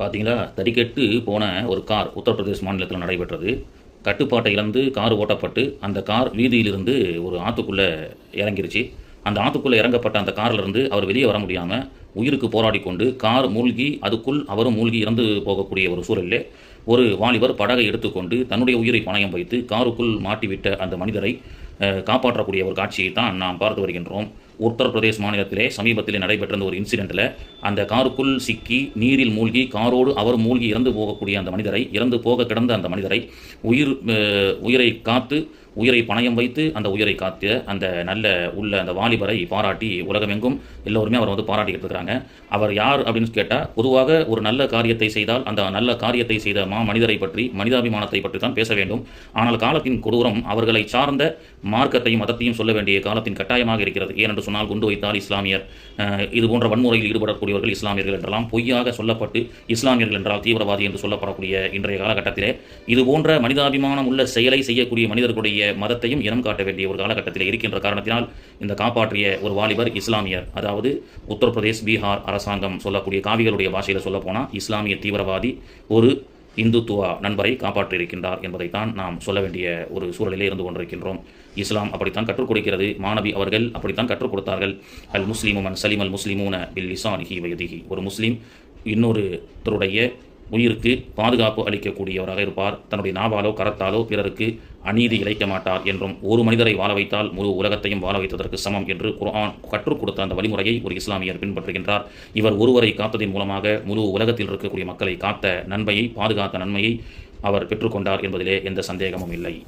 பார்த்தீங்களா தறிக்கெட்டு போன ஒரு கார் உத்தரப்பிரதேஷ் மாநிலத்தில் நடைபெற்றது. கட்டுப்பாட்டை இழந்து கார் ஓட்டப்பட்டு அந்த கார் வீதியிலிருந்து ஒரு ஆற்றுக்குள்ளே இறங்கிருச்சு. அந்த ஆற்றுக்குள்ளே இறங்கப்பட்ட அந்த கார்லேருந்து அவர் வெளியே வர முடியாமல் உயிருக்கு போராடி கொண்டு கார் மூழ்கி அதுக்குள் அவரும் மூழ்கி இறந்து போகக்கூடிய ஒரு சூழலில் ஒரு வாலிபர் படகை எடுத்துக்கொண்டு தன்னுடைய உயிரை பணயம் வைத்து காருக்குள் மாட்டிவிட்ட அந்த மனிதரை காப்பாற்றக்கூடிய ஒரு காட்சியை தான் நாம் பார்த்து வருகின்றோம். உத்தரப்பிரதேஷ் மாநிலத்திலே சமீபத்தில் நடைபெற்ற ஒரு இன்சிடெண்ட்டில் அந்த காருக்குள் சிக்கி நீரில் மூழ்கி காரோடு அவர் மூழ்கி இறந்து போகக்கூடிய அந்த மனிதரை இறந்து போக கிடந்த அந்த மனிதரை உயிர் அஹ், உயிரை காத்து உயிரை பணயம் வைத்து அந்த உயிரை காத்த அந்த நல்ல உள்ள அந்த வாலிபரை பாராட்டி உலகமெங்கும் எல்லோருமே அவர் வந்து பாராட்டிக்கிட்டு இருக்கிறாங்க அவர் யார் அப்படின்னு கேட்டால் பொதுவாக ஒரு நல்ல காரியத்தை செய்தால் அந்த நல்ல காரியத்தை செய்த மா மனிதரை பற்றி மனிதாபிமானத்தை பற்றி தான் பேச வேண்டும். ஆனால் காலத்தின் கொடூரம் அவர்களை சார்ந்த மார்க்கத்தையும் மதத்தையும் சொல்ல வேண்டிய காலத்தின் கட்டாயமாக இருக்கிறது. ஏனென்று சொன்னால் குண்டு வைத்தால் இஸ்லாமியர் இது போன்ற வன்முறையில் ஈடுபடக்கூடியவர்கள் இஸ்லாமியர்கள் என்றெல்லாம் பொய்யாக சொல்லப்பட்டு இஸ்லாமியர்கள் என்றால் தீவிரவாதி என்று சொல்லப்படக்கூடிய இன்றைய காலகட்டத்திலே. இது போன்ற மனிதாபிமானம் உள்ள செயலை செய்யக்கூடிய மனிதர்களுடைய மதத்தையும் இனம் காட்ட வேண்டிய ஒரு காலகட்டத்தில் இருக்கின்ற காரணத்தினால் இந்த காப்பாற்றிய ஒரு வாலிபர் இஸ்லாமியர். அதாவது உத்தரப்பிரதேஷ் பீகார் அரசாங்கம் சொல்லக்கூடிய காவிகளுடைய பாஷையில் சொல்ல போனால் இஸ்லாமிய தீவிரவாதி ஒரு இந்துத்துவா நண்பரை காப்பாற்றியிருக்கின்றார் என்பதைத்தான் நாம் சொல்ல வேண்டிய ஒரு சூழலிலே இருந்து கொண்டிருக்கின்றோம். இஸ்லாம் அப்படித்தான் கற்றுக் கொடுக்கிறது. மாணவி அவர்கள் அப்படித்தான் கற்றுக் கொடுத்தார்கள். அல் முஸ்லிமு மன் சலிம் அல் முஸ்லிமூன பில் லிசானிஹி வயதிஹி ஒரு முஸ்லீம் இன்னொருத்தருடைய உயிருக்கு பாதுகாப்பு அளிக்கக்கூடியவராக இருப்பார். தன்னுடைய நாவாலோ கரத்தாலோ பிறருக்கு அநீதி இழைக்க மாட்டார் என்றும் ஒரு மனிதரை வாழ வைத்தால் முழு உலகத்தையும் வாழ வைத்ததற்கு சமம் என்று குர்ஆன் கற்றுக் கொடுத்த அந்த வழிமுறையை ஒரு இஸ்லாமியர் பின்பற்றுகின்றார். இவர் ஒருவரை காத்ததின் மூலமாக முழு உலகத்தில் இருக்கக்கூடிய மக்களை காத்த நன்மையை பாதுகாத்த நன்மையை அவர் பெற்றுக்கொண்டார் என்பதிலே எந்த சந்தேகமும் இல்லை.